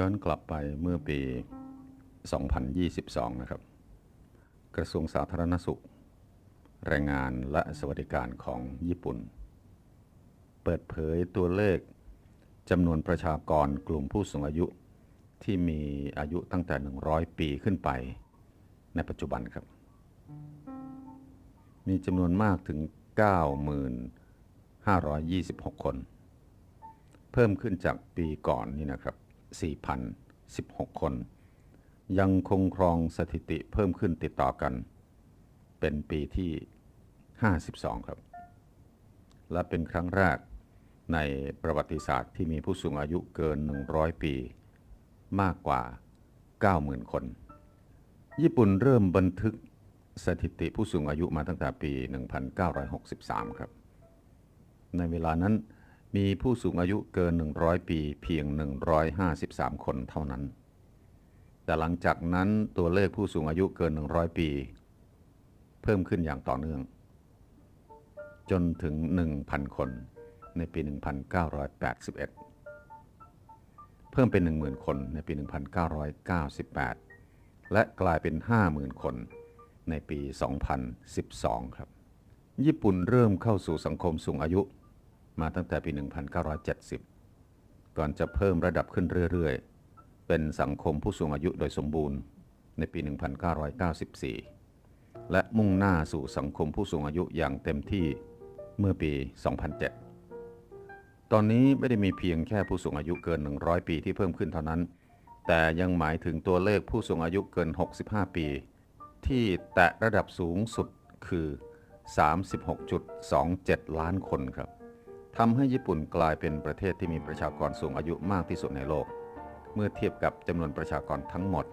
ย้อนกลับไปเมื่อปี 2022 นะครับ กระทรวงสาธารณสุข แรงงานและสวัสดิการของญี่ปุ่น เปิดเผยตัวเลขจำนวนประชากรกลุ่มผู้สูงอายุที่มีอายุตั้งแต่ 100 ปีขึ้นไป ในปัจจุบันครับ มีจำนวนมากถึง 9,526 คน เพิ่มขึ้นจากปีก่อนนี่นะครับ 4,016 คน ยังคงครองสถิติเพิ่มขึ้นติดต่อกัน เป็นปีที่ 52 ครับ และเป็นครั้งแรกในประวัติศาสตร์ที่มีผู้สูงอายุเกิน 100 ปี มากกว่า 90,000 คน ญี่ปุ่นเริ่มบันทึกสถิติผู้สูงอายุมาตั้งแต่ปี 1963 ครับ ในเวลานั้น มีผู้สูงอายุเกิน 100 ปีเพียง 153 คนเท่านั้น แต่หลังจากนั้นตัวเลขผู้สูงอายุเกิน 100 ปี เพิ่มขึ้นอย่างต่อเนื่อง จนถึง 1,000 คนในปี 1981 เพิ่มเป็น 10,000 คนในปี 1998 และกลายเป็น 50,000 คนในปี 2012 ครับ ญี่ปุ่นเริ่มเข้าสู่สังคมสูงอายุ มาตั้งแต่ปี 1970 ก่อนจะเพิ่มระดับขึ้นเรื่อย ๆ เป็นสังคมผู้สูงอายุโดยสมบูรณ์ในปี 1994 และมุ่งหน้าสู่สังคมผู้สูงอายุอย่างเต็มที่เมื่อปี 2007 ตอนนี้ไม่ได้มีเพียงแค่ผู้สูงอายุเกิน 100 ปีที่เพิ่มขึ้นเท่านั้น แต่ยังหมายถึงตัวเลขผู้สูงอายุเกิน 65 ปี ที่แตะระดับสูงสุดคือ 36.27 ล้านคนครับ ทำให้ญี่ปุ่นกลายเป็นประเทศที่มีประชากรสูงอายุมากที่สุดในโลก เมื่อเทียบกับจำนวนประชากรทั้งหมด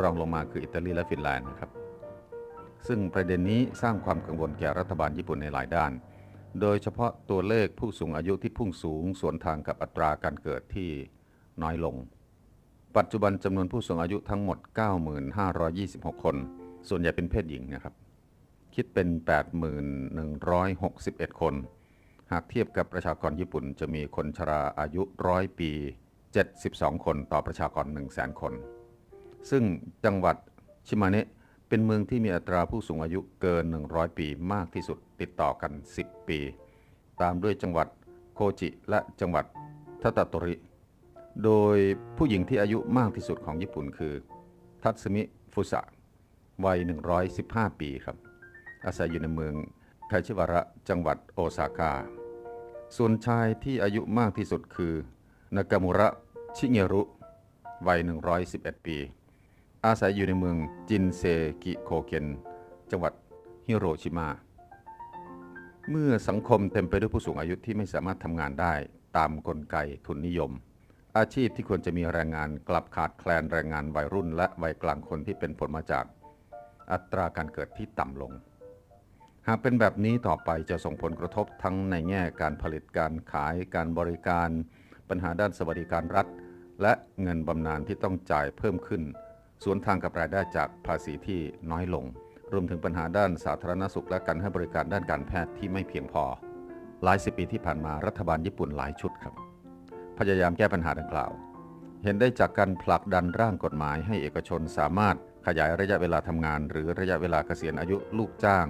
รองลงมาคืออิตาลีและฟินแลนด์นะครับ ซึ่งประเด็นนี้สร้างความกังวลแก่รัฐบาลญี่ปุ่นในหลายด้าน โดยเฉพาะตัวเลขผู้สูงอายุที่พุ่งสูงสวนทางกับอัตราการเกิดที่น้อยลง ปัจจุบันจำนวนผู้สูงอายุทั้งหมด 9,526 คน ส่วนใหญ่เป็นเพศหญิงนะครับ คิดเป็น 8,161 คน หากเทียบกับประชากรญี่ปุ่นจะมีคนชราอายุร้อยปี 72 คนต่อประชากร 100,000 คน ซึ่งจังหวัดชิมาเนะเป็นเมืองที่มีอัตราผู้สูงอายุเกิน 100 ปีมากที่สุดติดต่อกัน 10 ปี ตามด้วยจังหวัดโคจิและจังหวัดทาตาโตริ โดยผู้หญิงที่อายุมากที่สุดของญี่ปุ่นคือ ทัตสึมิฟุสะวัย 115 ปีครับ อาศัยอยู่ในเมืองไคชิวาระจังหวัดโอซาก้า ส่วนชายที่อายุมากที่สุดคือนากามุระชิเงรุ วัย 111 ปี อาศัยอยู่ในเมืองจินเซกิโคเคนจังหวัดฮิโรชิมา เมื่อสังคมเต็มไปด้วยผู้สูงอายุที่ไม่สามารถทำงานได้ตามกลไกทุนนิยม อาชีพที่ควรจะมีแรงงานกลับขาดแคลนแรงงานวัยรุ่น และวัยกลางคนที่เป็นผลมาจากอัตราการเกิดที่ต่ำลง หากเป็นแบบนี้ต่อไปจะส่งผลกระทบทั้งในแง่การผลิตการขายการบริการ ปัญหาด้านสวัสดิการรัฐ และเงินบำนาญที่ต้องจ่ายเพิ่มขึ้น สวนทางกับรายได้จากภาษีที่น้อยลง รวมถึงปัญหาด้านสาธารณสุขและการให้บริการด้านการแพทย์ที่ไม่เพียงพอ หลายสิบปีที่ผ่านมารัฐบาลญี่ปุ่นหลายชุดครับ พยายามแก้ปัญหาดังกล่าว เห็นได้จากการผลักดันร่างกฎหมายให้เอกชนสามารถขยายระยะเวลาทำงาน หรือระยะเวลาเกษียณอายุลูกจ้าง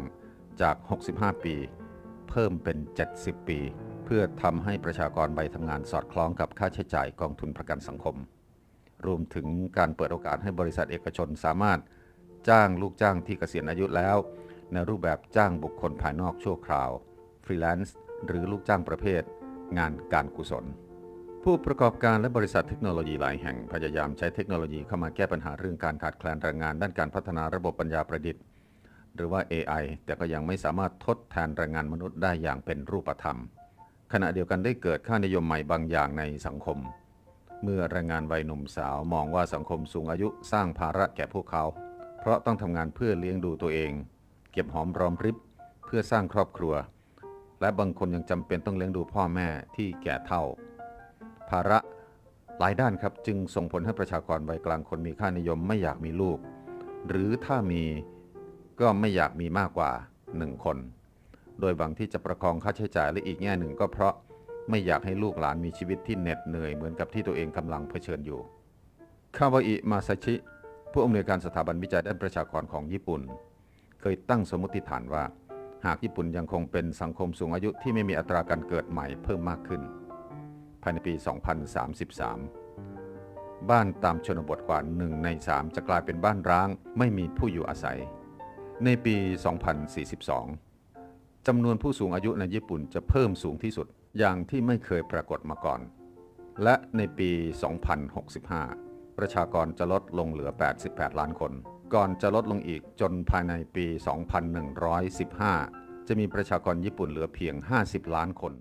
จาก 65 ปี เพิ่มเป็น 70 ปี เพื่อทำให้ประชากรใบทำงานสอดคล้องกับค่าใช้จ่ายกองทุนประกันสังคม รวมถึงการเปิดโอกาสให้บริษัทเอกชนสามารถจ้างลูกจ้างที่เกษียณอายุแล้ว ในรูปแบบจ้างบุคคลภายนอกชั่วคราวฟรีแลนซ์หรือลูกจ้างประเภท งานการกุศล ผู้ประกอบการและบริษัทเทคโนโลยีหลายแห่งพยายามใช้เทคโนโลยีเข้ามาแก้ปัญหาเรื่องการขาดแคลนแรงงานด้านการพัฒนาระบบปัญญาประดิษฐ์ หรือว่า AI แต่ก็ยังไม่สามารถทดแทนแรงงานมนุษย์ได้อย่างเป็นรูปธรรม ขณะเดียวกันได้เกิดค่านิยมใหม่บางอย่างในสังคม เมื่อแรงงานวัยหนุ่มสาวมองว่าสังคมสูงอายุสร้างภาระแก่พวกเขา เพราะต้องทำงานเพื่อเลี้ยงดูตัวเอง เก็บหอมรอมริบเพื่อสร้างครอบครัว และบางคนยังจำเป็นต้องเลี้ยงดูพ่อแม่ที่แก่เฒ่า ภาระหลายด้านครับจึงส่งผลให้ประชากรวัยกลางคนมีค่านิยมไม่อยากมีลูก หรือถ้ามี ก็ไม่อยากมีมากกว่า 1 คน โดยบางที่จะประคองค่าใช้จ่ายและอีกแง่หนึ่งก็เพราะไม่อยากให้ลูกหลานมีชีวิตที่เหน็ดเหนื่อยเหมือนกับที่ตัวเองกำลังเผชิญอยู่ คาวาอิมาซาชิ ผู้อำนวยการสถาบันวิจัยด้านประชากรของญี่ปุ่น เคยตั้งสมมติฐานว่า หากญี่ปุ่นยังคงเป็นสังคมสูงอายุที่ไม่มีอัตราการเกิดใหม่เพิ่มมากขึ้น ภายในปี 2033 บ้านตามชนบทกว่า1ใน3จะกลายเป็นบ้านร้างไม่มีผู้อยู่อาศัย ในปี 2042 จำนวนผู้สูงอายุในญี่ปุ่นจะเพิ่มสูงที่สุดอย่างที่ไม่เคยปรากฏมาก่อน และในปี 2065 ประชากรจะลดลงเหลือ 88 ล้านคน ก่อนจะลดลงอีกจนภายในปี 2115 จะมีประชากรญี่ปุ่นเหลือเพียง 50 ล้านคน